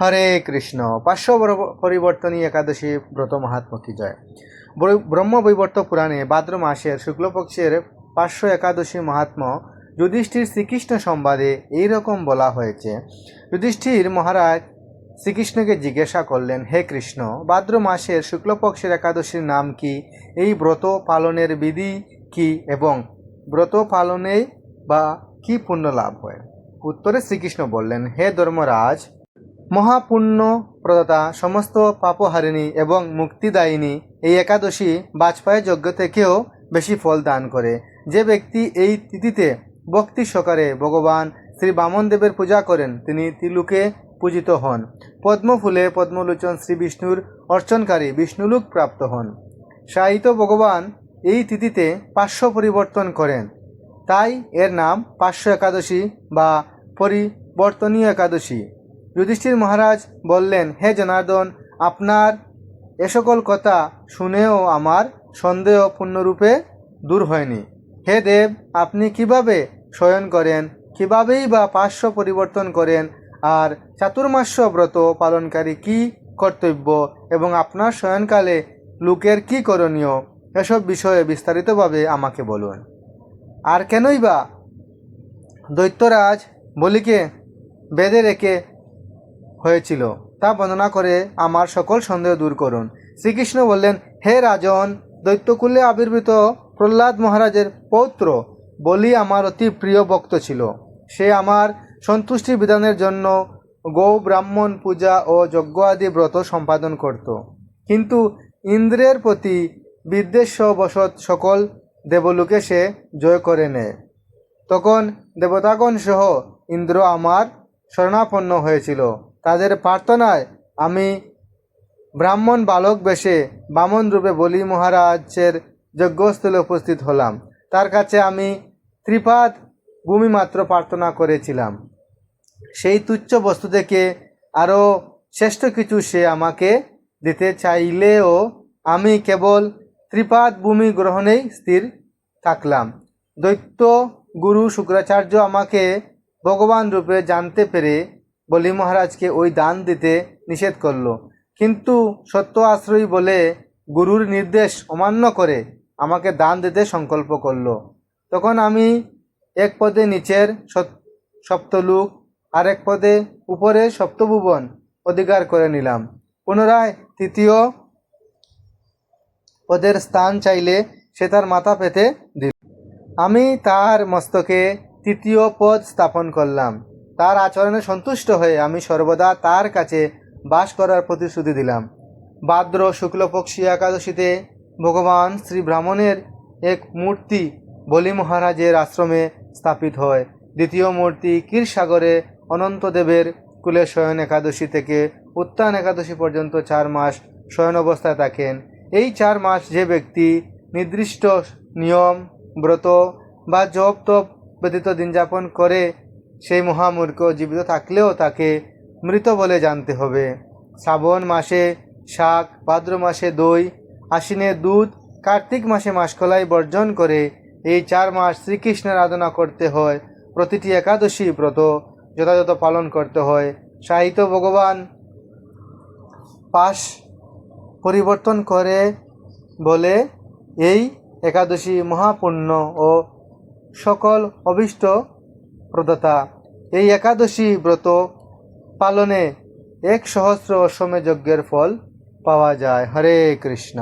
হরে কৃষ্ণ। পার্শ্ব বর- পরিবর্তনী একাদশী ব্রত মহাত্ম কি জয়? ব্র- ব্রহ্মবৈবর্ত পুরাণে ভাদ্র মাসের শুক্লপক্ষের পার্শ্ব একাদশী মহাত্ম যুধিষ্ঠির শ্রীকৃষ্ণ সম্বাদে এই রকম বলা হয়েছে। যুধিষ্ঠির মহারাজ শ্রীকৃষ্ণকে জিজ্ঞাসা করলেন, হে কৃষ্ণ, ভাদ্র মাসের শুক্লপক্ষের একাদশীর নাম কি? এই ব্রত পালনের বিধি কি এবং ব্রত পালনে বা কি পুণ্য লাভ হয়? উত্তরে শ্রীকৃষ্ণ বললেন, হে ধর্মরাজ মহাপুণ্য প্রদাতা, সমস্ত পাপহারিণী এবং মুক্তিদায়িনী এই একাদশী বাজপেয়ী যজ্ঞ থেকেও বেশি ফল দান করে। যে ব্যক্তি এই তিথিতে ভক্তি সকারে ভগবান শ্রী বামনদেবের পূজা করেন, তিনি তিলুকে পূজিত হন। পদ্মফুলে পদ্মলোচন শ্রী বিষ্ণুর অর্চনকারী বিষ্ণুলুক প্রাপ্ত হন। সাহিত্য ভগবান এই তিথিতে পার্শ্ব পরিবর্তন করেন। তাই এর নাম পার্শ্ব একাদশী বা পরিবর্তনীয় একাদশী। যুধিষ্ঠির মহারাজ বললেন, হে জনার্দন, আপনার এ সকল কথা শুনেও আমার সন্দেহ পূর্ণরূপে দূর হয়নি। হে দেব, আপনি কীভাবে শয়ন করেন, কিভাবেই বা পার্শ্ব পরিবর্তন করেন, আর চাতুর্মাস্য ব্রত পালনকারী কি কর্তব্য এবং আপনার শয়নকালে লোকের কি করণীয়, এসব বিষয়ে বিস্তারিতভাবে আমাকে বলুন। আর কেনই বা দৈত্যরাজ বলিকে বেঁধে রেখে হয়েছিল। তা বর্ণনা করে আমার সকল সন্দেহ দূর করুন। শ্রীকৃষ্ণ বললেন, হে রাজন, দৈত্যকুলে আবির্ভূত প্রহ্লাদ মহারাজের পৌত্র বলি আমার অতি প্রিয় ভক্ত ছিল। সে আমার সন্তুষ্টি বিধানের জন্য গৌ ব্রাহ্মণ পূজা ও যজ্ঞ আদি ব্রত সম্পাদন করত। কিন্তু ইন্দ্রের প্রতি বিদ্বেষ বিদ্বেষবশত সকল দেবলোকে সে জয় করে নেয়। তখন দেবতাগণ সহ ইন্দ্র আমার শরণাপন্ন হয়েছিল। তাদের প্রার্থনায় আমি ব্রাহ্মণ বালক বেশে বামন রূপে বলি মহারাজের যজ্ঞস্থলে উপস্থিত হলাম। তার কাছে আমি ত্রিপাদ ভূমি মাত্র প্রার্থনা করেছিলাম। সেই তুচ্ছ বস্তু থেকে আরও শ্রেষ্ঠ কিছু সে আমাকে দিতে চাইলেও আমি কেবল ত্রিপাদ ভূমি গ্রহণেই স্থির থাকলাম। দৈত্য গুরু শুক্রাচার্য আমাকে ভগবান রূপে জানতে পেরে বলি মহারাজকে ওই দান দিতে নিষেধ করল। কিন্তু সত্য আশ্রয়ী বলে গুরুর নির্দেশ অমান্য করে আমাকে দান দিতে সংকল্প করল। তখন আমি এক পদে নিচের সপ্তলুক আর এক পদে উপরে সপ্তভুবন অধিকার করে নিলাম। পুনরায় তৃতীয় পদের স্থান চাইলে সে তার মাথা পেতে দিল। আমি তার মস্তকে তৃতীয় পদ স্থাপন করলাম। তার আচরণে সন্তুষ্ট হয়ে আমি সর্বদা তার কাছে বাস করার প্রতিশ্রুতি দিলাম। ভাদ্র শুক্লপক্ষী একাদশীতে ভগবান শ্রী ব্রাহ্মণের এক মূর্তি বলি মহারাজের আশ্রমে স্থাপিত হয়। দ্বিতীয় মূর্তি ক্ষীরসাগরে অনন্তদেবের কুলে শয়ন একাদশী থেকে উত্তান একাদশী পর্যন্ত চার মাস শয়ন অবস্থায় থাকেন। এই চার মাস যে ব্যক্তি নির্দিষ্ট নিয়ম, ব্রত বা জপ তপ ব্যতীত দিন যাপন করে সেই মহামূর্খ জীবিত থাকলেও তাকে মৃত বলে জানতে হবে। শ্রাবণ মাসে শাক, ভাদ্র মাসে দই, আশ্বিনে দুধ, কার্তিক মাসে মাসকলাই বর্জন করে এই চার মাস শ্রীকৃষ্ণের আরাধনা করতে হয়। প্রতিটি একাদশী ব্রত যথাযথ পালন করতে হয়। সাহিত্য ভগবান পাশ পরিবর্তন করে বলে এই একাদশী মহাপুণ্য ও সকল অভিষ্ট প্রদাতা এই একাদশী ব্রত পালনে এক সহস্র অসমে যজ্ঞের ফল পাওয়া যায়। হরে কৃষ্ণ।